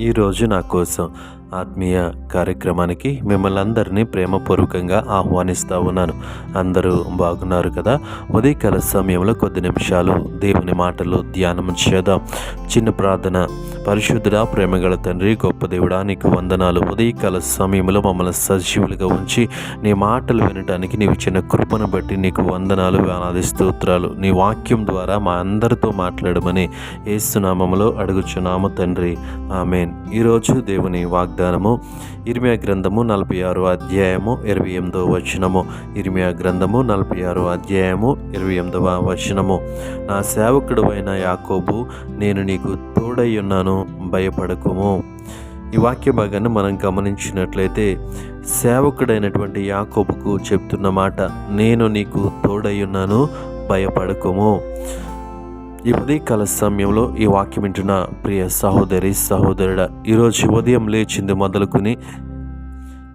ఈరోజు నా కోసం ఆత్మీయ కార్యక్రమానికి మిమ్మల్ని అందరినీ ప్రేమపూర్వకంగా ఆహ్వానిస్తూ ఉన్నాను. అందరూ బాగున్నారు కదా? ఉదయకాల సమయంలో కొద్ది నిమిషాలు దేవుని మాటలు ధ్యానం చేద్దాం. చిన్న ప్రార్థన. పరిశుద్ధుడా ప్రేమగల తండ్రి గొప్ప దేవుడా నీకు వందనాలు. ఉదయకాల సమయంలో మమ్మల్ని సజీవులుగా ఉంచి నీ మాటలు వినడానికి నీవు చిన్న కృపను బట్టి నీకు వందనాలు వేలాది స్తోత్రాలు. నీ వాక్యం ద్వారా మా అందరితో మాట్లాడమని ఏసునామములో అడుగుచున్నాము తండ్రి. ఆమె ఆమెన్. ఈరోజు దేవుని వాగ్దానము ఇర్మియా గ్రంథము నలభై ఆరు అధ్యాయము ఇరవై ఎనిమిదో వచనము. ఇర్మియా గ్రంథము నలభై ఆరు అధ్యాయము ఇరవై ఎనిమిదవ వచనము. నా సేవకుడు అయిన యాకోబు నేను నీకు తోడై ఉన్నాను భయపడకుము. ఈ వాక్య భాగాన్ని మనం గమనించినట్లయితే సేవకుడైనటువంటి యాకోబుకు చెప్తున్న మాట నేను నీకు తోడై ఉన్నాను భయపడకుము. ఈ ఉదయకాల సమయంలో ఈ వాక్యం వింటున్న ప్రియ సహోదరి సహోదరుడ ఈరోజు ఉదయం లేచింది మొదలుకొని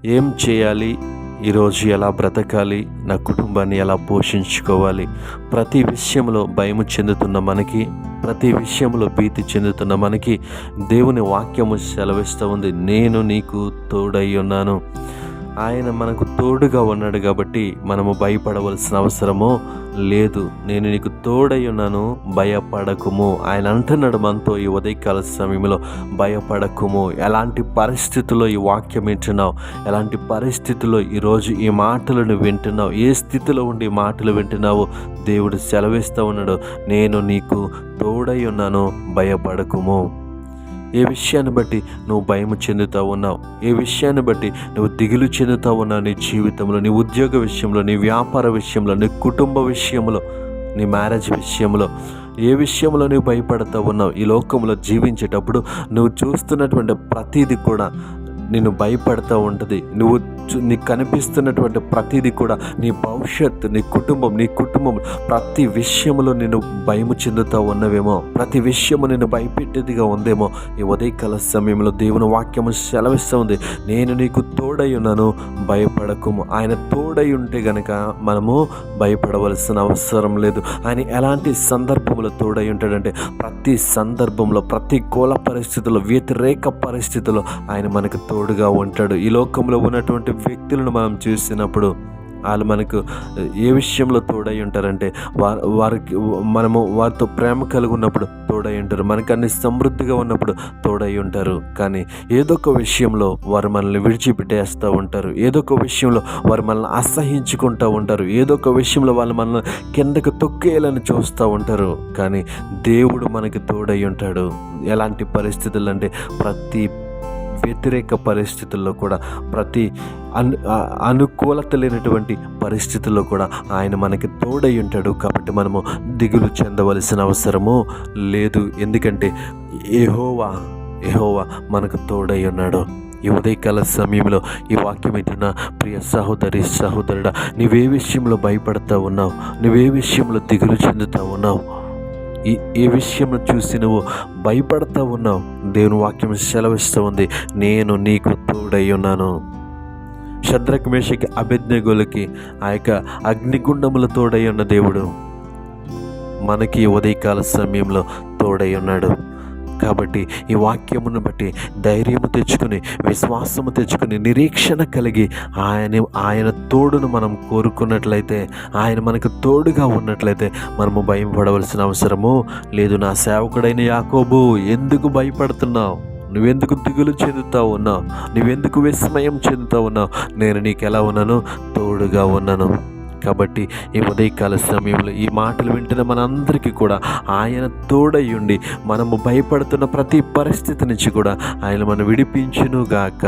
ఏం చేయాలి? ఈరోజు ఎలా బ్రతకాలి? నా కుటుంబాన్ని ఎలా పోషించుకోవాలి? ప్రతి విషయంలో భయము చెందుతున్న మనకి ప్రతి విషయంలో భీతి చెందుతున్న మనకి దేవుని వాక్యము సెలవిస్తూ ఉంది. నేను నీకు తోడై ఉన్నాను. ఆయన మనకు తోడుగా ఉన్నాడు కాబట్టి మనము భయపడవలసిన అవసరము లేదు. నేను నీకు తోడై ఉన్నాను భయపడకుము. ఆయన అంటున్నాడు మనతో ఈ ఉదయకాల సమయంలో భయపడకుము. ఎలాంటి పరిస్థితుల్లో ఈ వాక్యం వింటున్నావు? ఎలాంటి పరిస్థితుల్లో ఈరోజు ఈ మాటలను వింటున్నావు? ఏ స్థితిలో ఉండి ఈ మాటలు వింటున్నావో? దేవుడు సెలవిస్తూ ఉన్నాడు నేను నీకు తోడై ఉన్నాను భయపడకుము. ఏ విషయాన్ని బట్టి నువ్వు భయం చెందుతూ ఉన్నావు? ఏ విషయాన్ని బట్టి నువ్వు దిగులు చెందుతూ ఉన్నావు నీ జీవితంలో నీ ఉద్యోగ విషయంలో నీ వ్యాపార విషయంలో నీ కుటుంబ విషయంలో నీ మ్యారేజ్ విషయంలో? ఏ విషయంలో నువ్వు భయపడతా ఉన్నావు? ఈ లోకంలో జీవించేటప్పుడు నువ్వు చూస్తున్నటువంటి ప్రతిదీ కూడా నిన్ను భయపడుతూ ఉంటుంది. నువ్వు నీకు కనిపిస్తున్నటువంటి ప్రతిదీ కూడా నీ భవిష్యత్తు నీ కుటుంబం నీ కుటుంబం ప్రతి విషయంలో నేను భయము చెందుతూ ఉన్నవేమో ప్రతి విషయము నేను భయపెట్టేదిగా ఉందేమో ఈ ఉదయకాల సమయంలో దేవుని వాక్యము సెలవిస్తూ ఉంది. నేను నీకు తోడై ఉన్నాను భయపడకుము. ఆయన తోడై ఉంటే గనక మనము భయపడవలసిన అవసరం లేదు. ఆయన ఎలాంటి సందర్భంలో తోడై ఉంటాడంటే ప్రతి సందర్భంలో ప్రతి కోల పరిస్థితుల్లో వ్యతిరేక పరిస్థితుల్లో ఆయన మనకు తోడుగా ఉంటాడు. ఈ లోకంలో ఉన్నటువంటి వ్యక్తులను మనం చూసినప్పుడు వాళ్ళు మనకు ఏ విషయంలో తోడై ఉంటారంటే వారు వారికి మనము వారితో ప్రేమ కలిగి ఉన్నప్పుడు తోడై ఉంటారు. మనకు అన్ని సమృద్ధిగా ఉన్నప్పుడు తోడై ఉంటారు. కానీ ఏదో ఒక విషయంలో వారు మనల్ని విడిచిపెట్టేస్తూ ఉంటారు. ఏదో ఒక విషయంలో వారు మనల్ని అసహించుకుంటూ ఉంటారు. ఏదో ఒక విషయంలో వాళ్ళు మనల్ని కిందకు తొక్కేయాలని చూస్తూ ఉంటారు. కానీ దేవుడు మనకి తోడై ఉంటాడు. ఎలాంటి పరిస్థితులు అంటే ప్రతి వ్యతిరేక పరిస్థితుల్లో కూడా ప్రతి అను అనుకూలత లేనటువంటి పరిస్థితుల్లో కూడా ఆయన మనకి తోడై ఉంటాడు. కాబట్టి మనము దిగులు చెందవలసిన అవసరము లేదు. ఎందుకంటే ఏహోవా ఏహోవా మనకు తోడై ఉన్నాడు. ఈ ఉదయకాల సమయంలో ఈ వాక్యం వింటున్న ప్రియ సహోదరి సహోదరుడా నీవే విషయంలో భయపడతా ఉన్నావు. నువ్వే విషయంలో దిగులు చెందుతా ఉన్నావు. ఈ ఈ విషయం చూసి నువ్వు భయపడతా ఉన్నావు. దేవుని వాక్యం సెలవిస్తూ ఉంది. నేను నీకు తోడై ఉన్నాను. శద్రక్ మేషకి అభిజ్ఞగులకి ఆ యొక్క అగ్నిగుండముల తోడై ఉన్న దేవుడు మనకి ఉదయకాల సమయంలో తోడై ఉన్నాడు. కాబట్టి ఈ వాక్యమును బట్టి ధైర్యము తెచ్చుకుని విశ్వాసము తెచ్చుకుని నిరీక్షణ కలిగి ఆయన ఆయన తోడును మనం కోరుకున్నట్లయితే ఆయన మనకు తోడుగా ఉన్నట్లయితే మనము భయం పడవలసిన అవసరము లేదు. నా సేవకుడైన యాకోబు ఎందుకు భయపడుతున్నావు? నువ్వెందుకు దిగులు చెందుతా ఉన్నావు? నువ్వెందుకు విస్మయం చెందుతా ఉన్నావు? నేను నీకు ఎలా ఉన్నాను? తోడుగా ఉన్నాను. కాబట్టి ఈ ఉదయకాల సమయంలో ఈ మాటలు వింటున్న మనందరికీ కూడా ఆయన తోడయ్యుండి మనము భయపడుతున్న ప్రతి పరిస్థితి నుంచి కూడా ఆయన మనం విడిపించును గాక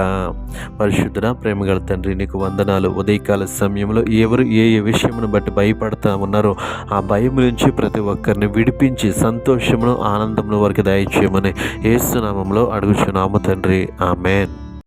పరిశుద్ధుడ ప్రేమగల తండ్రి నీకు వందనాలు. ఉదయకాల సమయంలో ఎవరు ఏ ఏ విషయమును బట్టి భయపడతా ఉన్నారో ఆ భయం నుంచి ప్రతి ఒక్కరిని విడిపించి సంతోషమును ఆనందమును వారికి దయచేయమని ఏసునామంలో అడుగుచున్నాము తండ్రి. ఆమెన్.